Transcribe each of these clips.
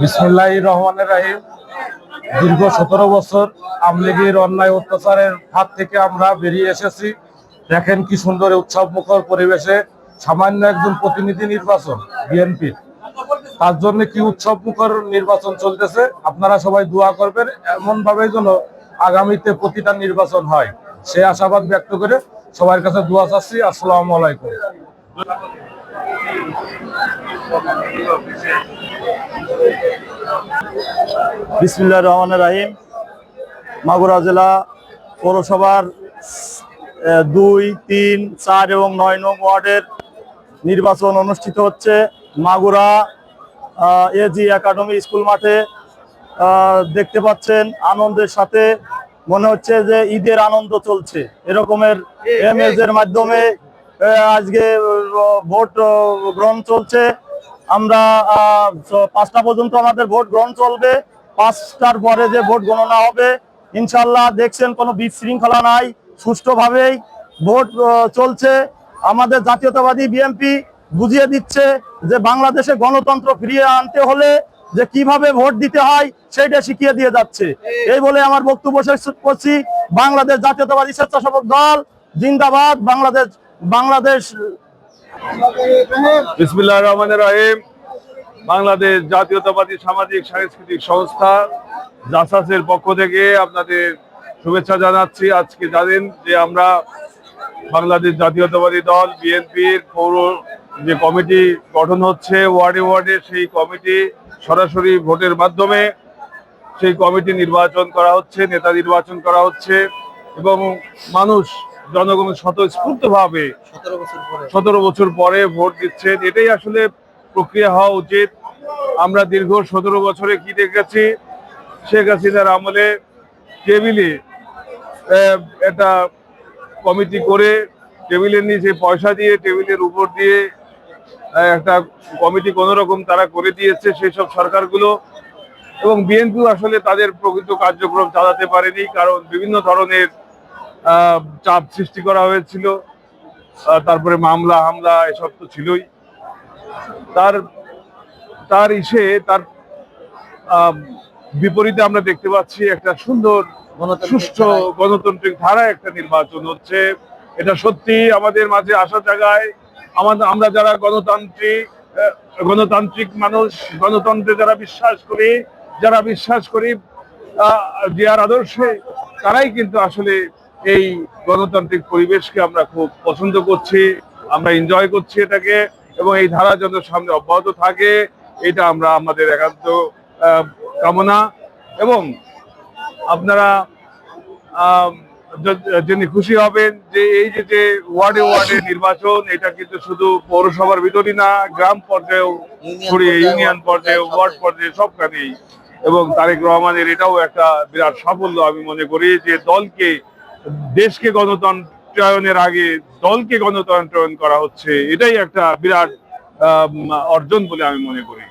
বিসমুল্লাহ রহমানের রাহিম। দীর্ঘ সতেরো বছর আমলিগির অন্যায় অত্যাচারের হাত থেকে আমরা বেরিয়ে এসেছি। দেখেন কি সুন্দর উৎসব মুখর পরিবেশে সামান্য একজন প্রতিনিধি নির্বাচন, বিএনপির। তার জন্য কি উৎসব মুখর নির্বাচন চলতেছে, আপনারা সবাই দোয়া করবেন এমন ভাবে যেন আগামীতে প্রতিটা নির্বাচন হয়। সে আশাবাদ ব্যক্ত করে সবার কাছে দোয়া চাচ্ছি। আসসালামু আলাইকুম। বিসমিল্লাহ রহমান রাহিম। মাগুরা জেলা পৌরসভার দুই তিন চার এবং নয় নং ওয়ার্ডের নির্বাচন অনুষ্ঠিত হচ্ছে মাগুরা এজি একাডেমি স্কুল মাঠে। দেখতে পাচ্ছেন আনন্দের সাথে মনে হচ্ছে যে ঈদের আনন্দ চলছে। এরকমের এমএজ এর মাধ্যমে আজকে ভোট গ্রহণ চলছে। আমরা পাঁচটা পর্যন্ত আমাদের ভোট গ্রহণ চলবে। পাঁচটার পরে যে ভোট গণনা হবে, ইনশাল্লাহ দেখছেন কোনো বিশৃঙ্খলা নাই, সুষ্ঠুভাবেই ভোট চলছে। আমাদের জাতীয়তাবাদী বিএনপি বুঝিয়ে দিচ্ছে যে বাংলাদেশে গণতন্ত্র ফিরিয়ে আনতে হলে যে কীভাবে ভোট দিতে হয় সেটা শিখিয়ে দিয়ে যাচ্ছে। এই বলে আমার বক্তব্য শেষ করছি। বাংলাদেশ জাতীয়তাবাদী স্বেচ্ছাসেবক দল, জিন্দাবাদ। বাংলাদেশ বাংলাদেশ রহমান রহিম। বাংলাদেশ জাতীয়তাবাদী সামাজিক সাংস্কৃতিক সংস্থা জাসাসের পক্ষ থেকে আপনাদের শুভেচ্ছা জানাচ্ছি। আজকে জানেন যে আমরা বাংলাদেশ জাতীয়তাবাদী দল বিএনপির পৌর যে কমিটি গঠন হচ্ছে ওয়ার্ডে ওয়ার্ডে সেই কমিটি সরাসরি ভোটের মাধ্যমে সেই কমিটি নির্বাচন করা হচ্ছে নেতা নির্বাচন করা হচ্ছে এবং মানুষ জনগণ স্বতঃস্ফূর্তভাবে সতেরো বছর পরে। ভোট দিচ্ছেন। এটাই আসলে প্রক্রিয়া হওয়া উচিত। আমরা দীর্ঘ সতেরো বছরে কি দেখেছি? শেখ হাসিনার আমলে টেবিলে একটা কমিটি করে টেবিলের নিচে পয়সা দিয়ে, টেবিলের উপর দিয়ে একটা কমিটি কোনো রকম তারা করে দিয়েছে সেই সব সরকারগুলো। এবং বিএনপিও আসলে তাদের প্রকৃত কার্যক্রম চালাতে পারেনি, কারণ বিভিন্ন ধরনের চাপ সৃষ্টি করা হয়েছিল। তারপরে মামলা, হামলা, এসব তো ছিলই। তার তার ইসে তার বিপরীতে আমরা দেখতে পাচ্ছি একটা সুন্দর সুষ্ঠু গণতান্ত্রিক ধারা একটা নির্বাচন হচ্ছে। এটা সত্যি আমাদের মাঝে আসা জায়গায় আমাদের আমরা যারা গণতান্ত্রিক গণতান্ত্রিক মানুষ গণতন্ত্রে যারা বিশ্বাস করি যারা বিশ্বাস করি জিয়ার আদর্শে তারাই কিন্তু আসলে এই গণতান্ত্রিক পরিবেশকে আমরা খুব পছন্দ করছি। আমরা এনজয় করছি এটাকে। এবং এই ধারা যত সামনে অব্যাহত থাকে এটা আমরা আমাদের একান্ত কামনা। এবং আপনারা যিনি খুশি হবেন যে এই যে যে ওয়ার্ডে ওয়ার্ডে নির্বাচন এটা কিন্তু শুধু পৌরসভার ভিতরই না গ্রাম পর্যায়েও ছড়িয়ে ইউনিয়ন পর্যায়ে ওয়ার্ড পর্যায়ে সবখানেই। এবং তারেক রহমানের এটাও একটা বিরাট সাফল্য আমি মনে করি যে দলকে দেশকে গণতন্ত্রায়নের আগে দলকে গণতন্ত্রায়ন করা হচ্ছে, এটাই একটা বিরাট অর্জন বলে আমি মনে করি।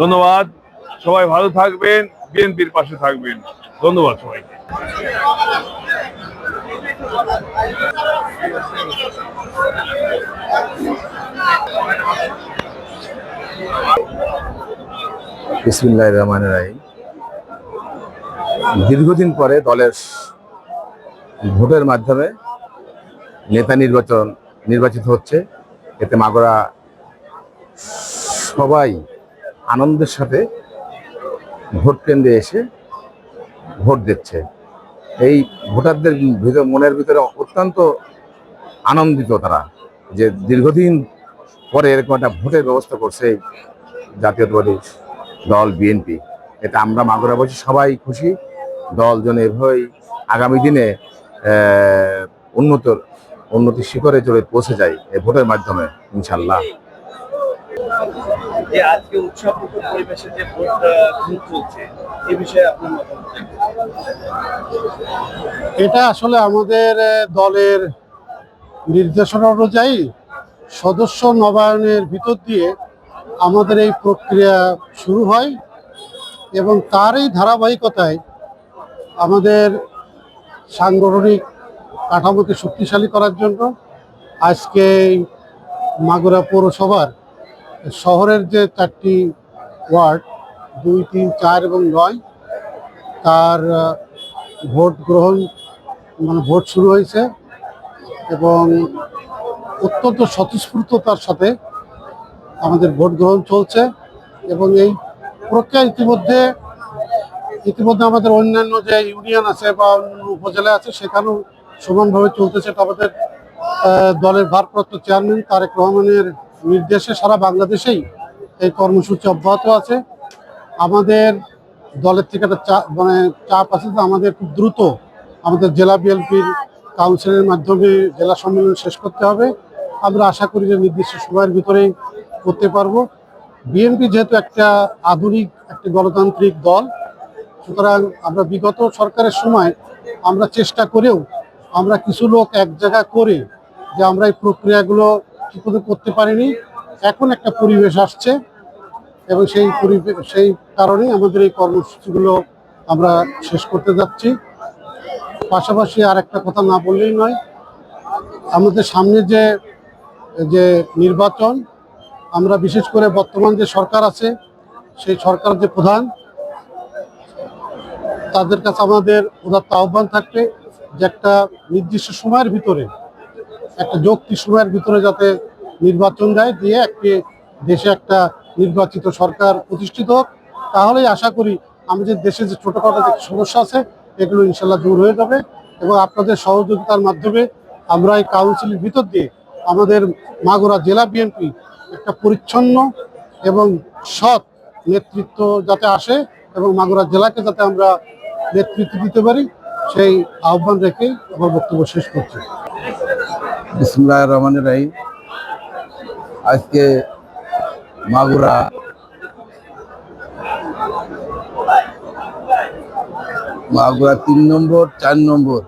ধন্যবাদ। সবাই ভালো থাকবেন, বিএনপির পাশে থাকবেন। ধন্যবাদ সবাইকে। রহমান রাহিম। দীর্ঘদিন পরে দলের ভোটের মাধ্যমে নেতা নির্বাচন নির্বাচিত হচ্ছে। এতে মাগরা সবাই আনন্দের সাথে ভোট কেন্দ্রে এসে ভোট দিচ্ছে। এই ভোটারদের ভিতর, মনের ভিতরে অত্যন্ত আনন্দিত তারা যে দীর্ঘদিন পরে এরকম একটা ভোটের ব্যবস্থা করছে জাতীয়তাবাদী দল বিএনপি। এটা আমরা মাগুরা বলছি সবাই খুশি। দল যেন এভাবেই আগামী দিনে উন্নত উন্নতির শিখরে চলে পৌঁছে যায় এই ভোটের মাধ্যমে ইনশাল্লাহ যে আজকে উৎসব পরিবেশে যে ভোট আহ, ভোট চলছে এই বিষয়ে আপনার এটা আসলে আমাদের দলের নির্দেশনা অনুযায়ী সদস্য নবায়নের ভিতর দিয়ে আমাদের এই প্রক্রিয়া শুরু হয় এবং তার এই ধারাবাহিকতায় আমাদের সাংগঠনিক কাঠামোকে শক্তিশালী করার জন্য আজকে মাগুরা পৌরসভার শহরের যে চারটি ওয়ার্ড, দুই, তিন, চার এবং নয়, তার ভোট গ্রহণ মানে ভোট শুরু হয়েছে এবং অত্যন্ত স্বতঃস্ফূর্ততার সাথে আমাদের ভোট গ্রহণ চলছে এবং এই প্রক্রিয়া ইতিমধ্যে ইতিমধ্যে আমাদের অন্যান্য যে ইউনিয়ন আছে বা উপজেলা আছে, সেখানেও সমানভাবে চলতেছে। এটা আমাদের দলের ভারপ্রাপ্ত চেয়ারম্যান তারেক রহমানের নির্দেশে সারা বাংলাদেশেই এই কর্মসূচি অব্যাহত আছে। আমাদের দলের থেকে একটা চা মানে চাপ আছে যে আমাদের খুব দ্রুত আমাদের জেলা বিএলপির কাউন্সিলের মাধ্যমে জেলা সম্মেলন শেষ করতে হবে। আমরা আশা করি যে নির্দিষ্ট সময়ের ভিতরেই করতে পারব। বিএনপি যেহেতু একটা আধুনিক, একটি গণতান্ত্রিক দল, সুতরাং আমরা বিগত সরকারের সময় আমরা চেষ্টা করেও আমরা কিছু লোক এক জায়গা করে যে আমরা এই প্রক্রিয়াগুলো ঠিক মতো করতে পারিনি। এখন একটা পরিবেশ আসছে এবং সেই পরিবেশ, সেই কারণেই আমাদের এই কর্মসূচিগুলো আমরা শেষ করতে যাচ্ছি। পাশাপাশি আর একটা কথা না বললেই নয়, আমাদের সামনে যে যে নির্বাচন, আমরা বিশেষ করে বর্তমান যে সরকার আছে, সেই সরকার যে প্রধান, তাদের কাছে আমাদের উদাত্ত আহ্বান থাকবে। যে একটা নির্দিষ্ট সময়ের ভিতরে, একটা যৌক্তিক সময়ের ভিতরে যাতে নির্বাচন দেয়, দিয়ে একটি দেশে একটা নির্বাচিত সরকার প্রতিষ্ঠিত হোক, তাহলেই আশা করি আমাদের দেশে যে ছোটখাটো যে সমস্যা আছে, এগুলো ইনশাল্লাহ দূর হয়ে যাবে এবং আপনাদের সহযোগিতার মাধ্যমে আমরা এই কাউন্সিলের ভিতর দিয়ে আমাদের মাগুরা জেলা বিএনপি একটা পরিচ্ছন্ন এবং সৎ নেতৃত্ব যাতে আসে এবং মাগুরা জেলাকে যাতে আমরা নেতৃত্ব দিতে পারি সেই আহ্বান রেখেই আমার বক্তব্য শেষ করছি। বিসমুল্লাহ রহমান রাহিম। আজকে মাগুরা মাগুরা তিন নম্বর, চার নম্বর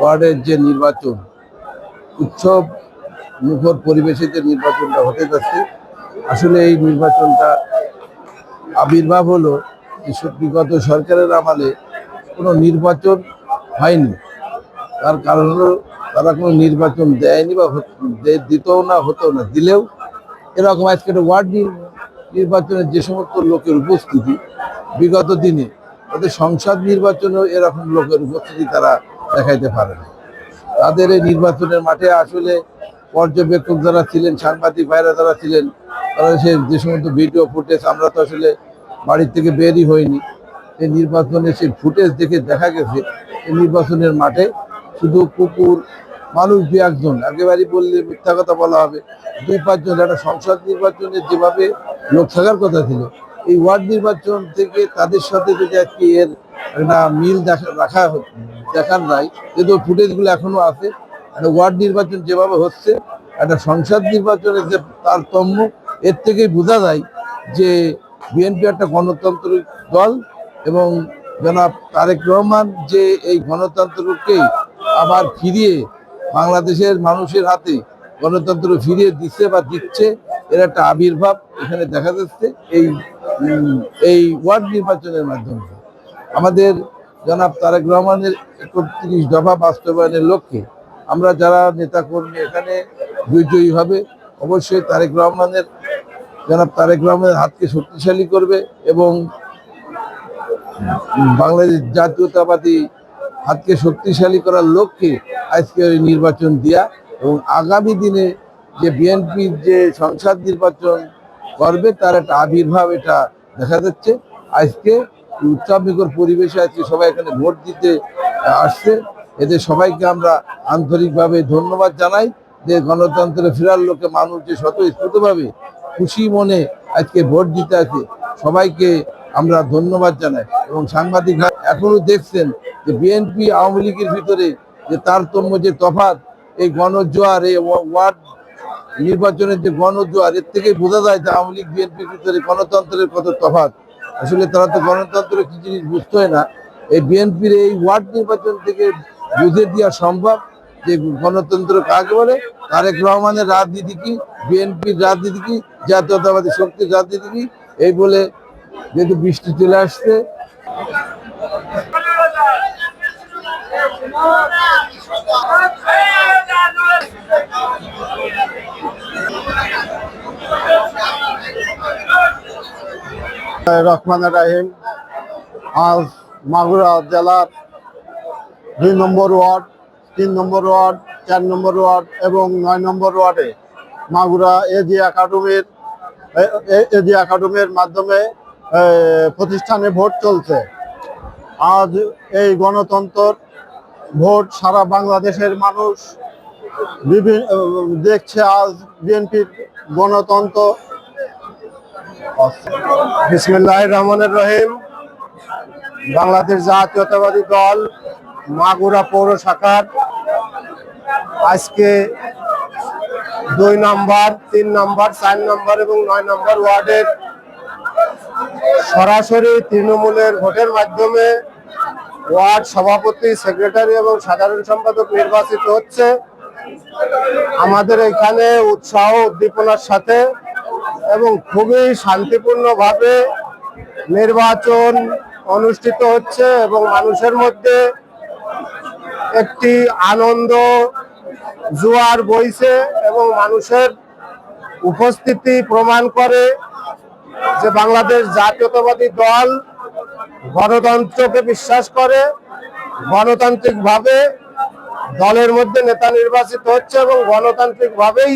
ওয়ার্ডের যে নির্বাচন, উৎসব মুখর পরিবেশে যে নির্বাচনটা হতে যাচ্ছে, আসলে এই নির্বাচনটা আবির্ভাব হলো বিগত সরকারের আমলে কোনো নির্বাচন হয়নি। তার কারণ হলো তারা কোনো নির্বাচন দেয়নি বা দিতেও না হতো না, দিলেও এরকম আজকে একটা ওয়ার্ড নির- নির্বাচনের যে সমস্ত লোকের উপস্থিতি বিগত দিনে তাদের সংসদ নির্বাচনেও এরকম লোকের উপস্থিতি তারা দেখাইতে পারে না তাদের এই নির্বাচনের মাঠে আসলে পর্যবেক্ষক যারা ছিলেন, সাংবাদিক ভাইরা যারা ছিলেন, তারা সে যে সমস্ত ভিডিও ফুটেজ, আমরা তো আসলে বাড়ির থেকে বেরই হয়নি এই নির্বাচনের সেই ফুটেজ দেখে দেখা গেছে, এই নির্বাচনের মাঠে শুধু কুকুর, মানুষ দু একজন, একেবারেই বললে মিথ্যা কথা বলা হবে। দুই পাঁচজন একটা সংসদ নির্বাচনে যেভাবে লোক থাকার কথা ছিল, এই ওয়ার্ড নির্বাচন থেকে তাদের সাথে যদি আজকে এর একটা মিল দেখা রাখা দেখার নাই যেহেতু ফুটেজগুলো এখনও আছে। একটা ওয়ার্ড নির্বাচন যেভাবে হচ্ছে, একটা সংসদ নির্বাচনের যে তারতম্য, এর থেকেই বোঝা যায় যে বিএনপি একটা গণতান্ত্রিক দল এবং জনাব তারেক রহমান যে এই গণতন্ত্রকে আবার ফিরিয়ে বাংলাদেশের মানুষের হাতে গণতন্ত্র ফিরিয়ে দিচ্ছে বা দিচ্ছে, এর একটা আবির্ভাব এখানে দেখা যাচ্ছে এই এই ওয়ার্ড নির্বাচনের মাধ্যমে। আমাদের জনাব তারেক রহমানের একত্রিশ দফা বাস্তবায়নের লক্ষ্যে আমরা যারা নেতাকর্মী এখানে বিজয়ী হবে, অবশ্যই তারেক রহমানের, জনাব তারেক রহমানের হাতকে শক্তিশালী করবে এবং বাংলাদেশ জাতীয়তাবাদী হাতকে শক্তিশালী করার লক্ষ্যে আজকে ওই নির্বাচন দিয়া এবং আগামী দিনে যে বিএনপির যে সংসদ নির্বাচন করবে, তার একটা আবির্ভাব এটা দেখা যাচ্ছে। আজকে উৎসবনিকর পরিবেশে আজকে সবাই এখানে ভোট দিতে আসছে। এদের সবাইকে আমরা আন্তরিকভাবে ধন্যবাদ জানাই যে গণতন্ত্রে ফেরার লোকে মানুষ যে স্বতঃস্ফূর্তভাবে খুশি মনে আজকে ভোট দিতে আছে সবাইকে আমরা ধন্যবাদ জানাই। এবং সাংবাদিক ভাই এখনও দেখছেন যে বিএনপি আওয়ামী লীগের ভিতরে যে তারতম্য, যে তফাৎ, এই গণজোয়ার, এই ওয়ার্ড নির্বাচনের যে গণজোয়ার, এর থেকেই বোঝা যায় যে আওয়ামী লীগ বিএনপির ভিতরে গণতন্ত্রের কত তফাৎ। আসলে তারা তো গণতন্ত্র কি জিনিস বুঝতে না। এই বিএনপির এই ওয়ার্ড নির্বাচন থেকে বুঝে দেওয়া সম্ভব যে গণতন্ত্র কাকে বলে? তারেক রহমানের রাজনীতি কি? বিএনপির রাজনীতি কি? জাতীয়তাবাদী শক্তির রাজনীতি কি? এই বলে যেহেতু বৃষ্টি চলে আসছে। রহমান রাহিম, আজ মাগুরা জেলার দুই নম্বর ওয়ার্ড, তিন নম্বর ওয়ার্ড, চার নম্বর ওয়ার্ড এবং নয় নম্বর ওয়ার্ডে মাগুরা এজি একাডেমির এজি একাডেমির মাধ্যমে প্রতিষ্ঠানে ভোট চলছে। আজ এই গণতন্ত্র ভোট সারা বাংলাদেশের মানুষ বিভিন্ন দেখছে আজ বিএনপির গণতন্ত্র। বিসমিল্লাহ রহমানের রহিম। বাংলাদেশ জাতীয়তাবাদী দল মাগুরা পৌর শাখার আজকে দুই নাম্বার, তিন নাম্বার, চার নাম্বার এবং নয় নাম্বার ওয়ার্ডের সরাসরি তৃণমূলের ভোটের মাধ্যমে ওয়ার্ড সভাপতি, সেক্রেটারি এবং সাধারণ সম্পাদক নির্বাচিত হচ্ছে। আমাদের এখানে উৎসাহ উদ্দীপনার সাথে এবং খুবই শান্তিপূর্ণভাবে নির্বাচন অনুষ্ঠিত হচ্ছে এবং মানুষের মধ্যে একটি আনন্দ জোয়ার বইছে এবং মানুষের উপস্থিতি প্রমাণ করে যে বাংলাদেশ জাতীয়তাবাদী দল গণতন্ত্রকে বিশ্বাস করে, গণতান্ত্রিকভাবে দলের মধ্যে নেতা নির্বাচিত হচ্ছে এবং গণতান্ত্রিকভাবেই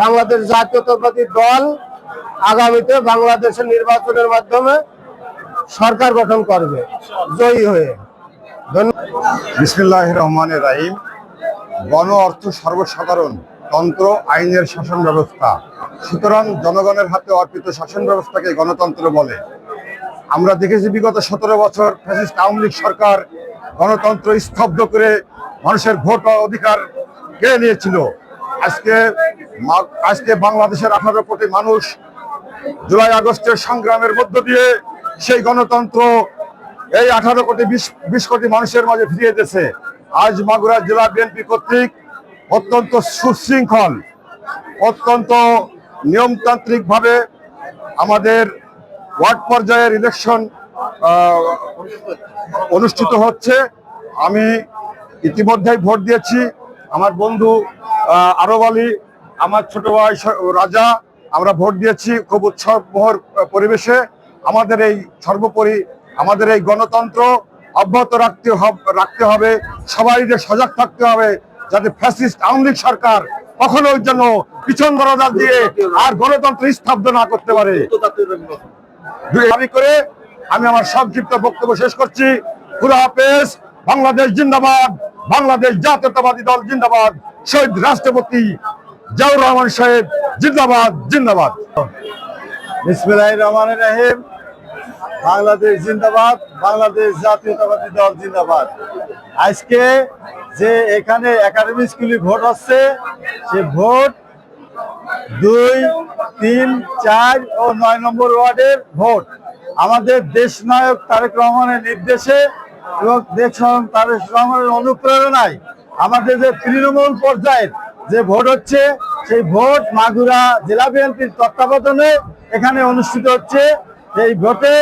বাংলাদেশ জাতীয়তাবাদী দল আগামীতে বাংলাদেশের নির্বাচনের মাধ্যমে সরকার গঠন করবে। জয়ী হয়ে। বিসমিল্লাহ রহমান রাহিম। গণ অর্থ সর্বসাধারণ। তন্ত্র আইনের শাসন ব্যবস্থা। সুতরাং জনগণের হাতে অর্পিত শাসন ব্যবস্থাকে গণতন্ত্র বলে। আমরা দেখেছি বিগত সতেরো বছর ফ্যাসিস্ট আওয়ামী লীগ সরকার গণতন্ত্র স্তব্ধ করে মানুষের ভোট অধিকার কেড়ে নিয়েছিল। আজকে আজকে বাংলাদেশের আঠারো কোটি মানুষ জুলাই আগস্টের সংগ্রামের মধ্য দিয়ে সেই গণতন্ত্র এই আঠারো কোটি বিশ কোটি মানুষের মাঝে ফিরিয়ে দিয়েছে। আজ মাগুরা জেলা বিএনপি কর্তৃক অত্যন্ত সুশৃঙ্খল, অত্যন্ত নিয়মতান্ত্রিকভাবে আমাদের ওয়ার্ড পর্যায়ের ইলেকশন অনুষ্ঠিত হচ্ছে। আমি ইতিমধ্যেই ভোট দিয়েছি। আমার বন্ধু আরব আমার ছোট ভাই রাজা, আমরা ভোট দিয়েছি খুব উৎসবমোহর পরিবেশে। আমাদের এই সর্বোপরি, আমাদের এই গণতন্ত্র অব্যাহত রাখতে হব- রাখতে হবে। সবাইকে সজাগ থাকতে হবে যাতে ফ্যাসিস্ট আওয়ামী লীগ সরকার কখনো জন্য পিছন দরজা দিয়ে আর গণতন্ত্র স্তব্ধ না করতে পারে। দাবি করে আমি আমার সংক্ষিপ্ত বক্তব্য শেষ করছি। খুদা হাফেজ, বাংলাদেশ জিন্দাবাদ, বাংলাদেশ জাতীয়তাবাদী দল জিন্দাবাদ, শহীদ রাষ্ট্রপতি জিয়াউর রহমান সাহেব জিন্দাবাদ জিন্দাবাদ। বিসমিল্লাহ রহমান রাহিম। বাংলাদেশ জিন্দাবাদ, বাংলাদেশ জাতীয়তাবাদী দল জিন্দাবাদ। আজকে যে এখানে একাডেমি স্কুলে ভোট হচ্ছে, সে ভোট দুই, তিন, চার ও নয় নম্বর ওয়ার্ডের ভোট। আমাদের দেশ নায়ক তারেক রহমানের নির্দেশে এবং দেশ তারেক রহমানের অনুপ্রেরণায় আমাদের যে তৃণমূল পর্যায়ের যে ভোট হচ্ছে, সেই ভোট মাগুরা জেলা বিএনপির তত্ত্বাবধানে এখানে অনুষ্ঠিত হচ্ছে। এই ভোটে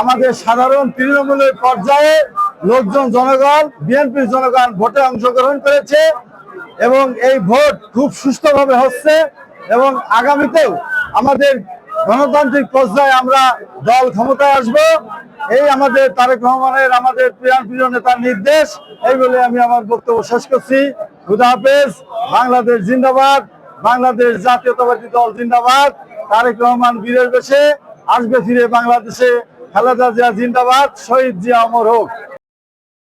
আমাদের সাধারণ তৃণমূলের পর্যায়ে লোকজন, জনগণ, বিএনপির জনগণ ভোটে অংশগ্রহণ করেছে এবং এই ভোট খুব সুস্থভাবে হচ্ছে এবং আগামীতেও আমাদের গণতান্ত্রিক পর্যায়ে আমরা দল ক্ষমতায় আসব। এই আমাদের তারেক রহমানের আমাদের প্রিয় প্রিয় নেতার নির্দেশ, এই বলে আমি আমার বক্তব্য শেষ করছি। খুদা হাফেজ, বাংলাদেশ জিন্দাবাদ, বাংলাদেশ জাতীয়তাবাদী দল জিন্দাবাদ, তারেক রহমান বীরের বেশে। আসবে ফিরে বাংলাদেশে খালেদা জিয়া জিন্দাবাদ শহীদ জিয়া অমর হোক।